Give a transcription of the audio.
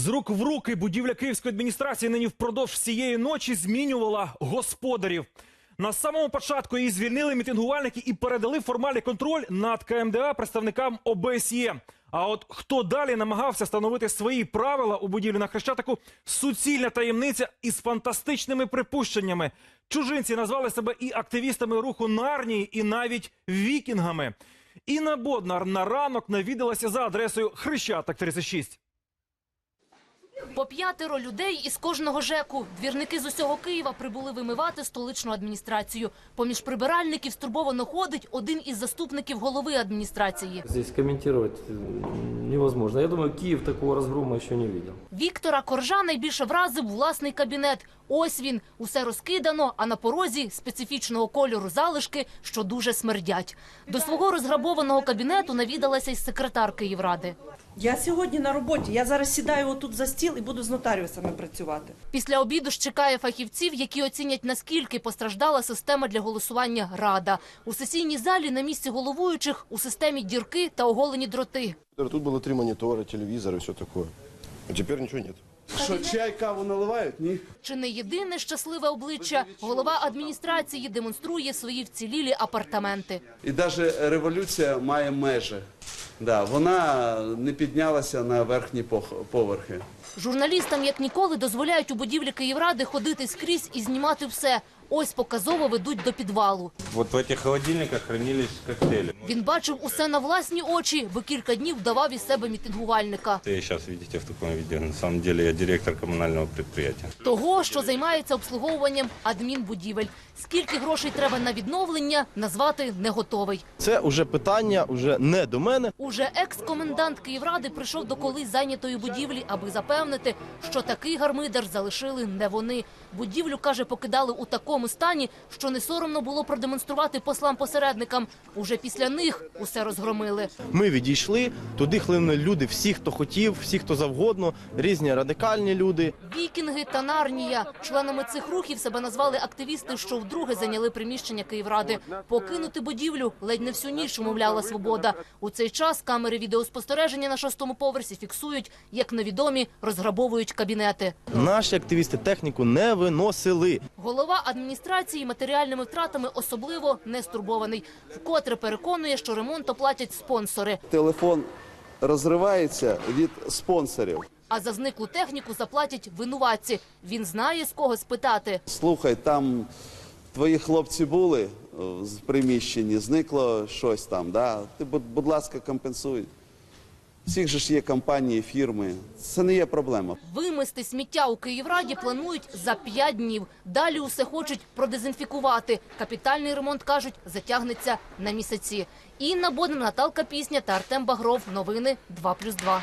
З рук в руки будівля Київської адміністрації нині впродовж всієї ночі змінювала господарів. На самому початку її звільнили мітингувальники і передали формальний контроль над КМДА представникам ОБСЄ. А от хто далі намагався встановити свої правила у будівлі на Хрещатику – суцільна таємниця із фантастичними припущеннями. Чужинці назвали себе і активістами руху Нарнії, і навіть вікінгами. Інна Боднар на ранок навідалася за адресою Хрещатик 36. По п'ятеро людей із кожного ЖЕКу. Двірники з усього Києва прибули вимивати столичну адміністрацію. Поміж прибиральників стурбовано ходить один із заступників голови адміністрації. Здесь комментировать э, невозможно. Я думаю, Киев такого разгрома еще не видел. Віктора Коржа найбільше вразив власний кабінет. Ось він, усе розкидано, а на порозі специфічного кольору залишки, що дуже смердять. До свого розграбованого кабінету навідалася й секретар Київради. Я сьогодні на роботі. Я зараз сідаю отут за стіл і буду з нотаріусами працювати. Після обіду ж чекає фахівців, які оцінять наскільки постраждала система для голосування Рада. У сесійній залі на місці головуючих у системі дірки та оголені дроти. Тут было три монитора, телевизор и все такое. А теперь ничего нет. Що чай, каву наливають? Ні. Чи не єдине щасливе обличчя? Голова адміністрації демонструє свої вцілілі апартаменти. І навіть революція має межі. Да, вона не піднялася на верхні поверхи. Журналістам, як ніколи, дозволяють у будівлі Київради ходити скрізь і знімати все. Ось показово ведуть до підвалу. Вот в этих холодильниках хранились коктейли. Він бачив усе на власні очі, бо кілька днів давав із себе мітингувальника. Вы сейчас видите в таком виде. На самом деле я директор коммунального предприятия. Того, що займається обслуговуванням адмінбудівель. Скільки грошей треба на відновлення, назвати не готовий. Це уже питання уже не до мене. Уже екс-комендант Київради прийшов до колись зайнятої будівлі, аби запевнити, що такий гармидер залишили не вони. Будівлю, каже, покидали у такому стані, що не соромно було продемонструвати послам-посередникам. Уже після них усе розгромили. Ми відійшли, туди хлинули люди, всі, хто хотів, всі, хто завгодно, різні радикальні люди. Вікінги та Нарнія. Членами цих рухів себе назвали активісти, що вдруге зайняли приміщення Київради. Покинути будівлю ледь не всю ніч умовляла свобода. У цей час камери відеоспостереження на шостому поверсі фіксують, як невідомі розграбовують кабінети. Наші активісти техніку не виносили. Голова адміністрації матеріальними втратами особливо не стурбований. Вкотре переконує, що ремонт оплатять спонсори. Телефон розривається від спонсорів. А за зниклу техніку заплатять винуватці. Він знає, з кого спитати. Слухай, там твої хлопці були в приміщенні, зникло щось там. Да? Ти, будь, будь ласка, компенсуй. Всіх же ж є компанії, фірми. Це не є проблема. Вимести сміття у Київраді планують за п'ять днів. Далі усе хочуть продезінфікувати. Капітальний ремонт, кажуть, затягнеться на місяці. Інна Бодна, Наталка Пісня та Артем Багров. Новини 2+,2.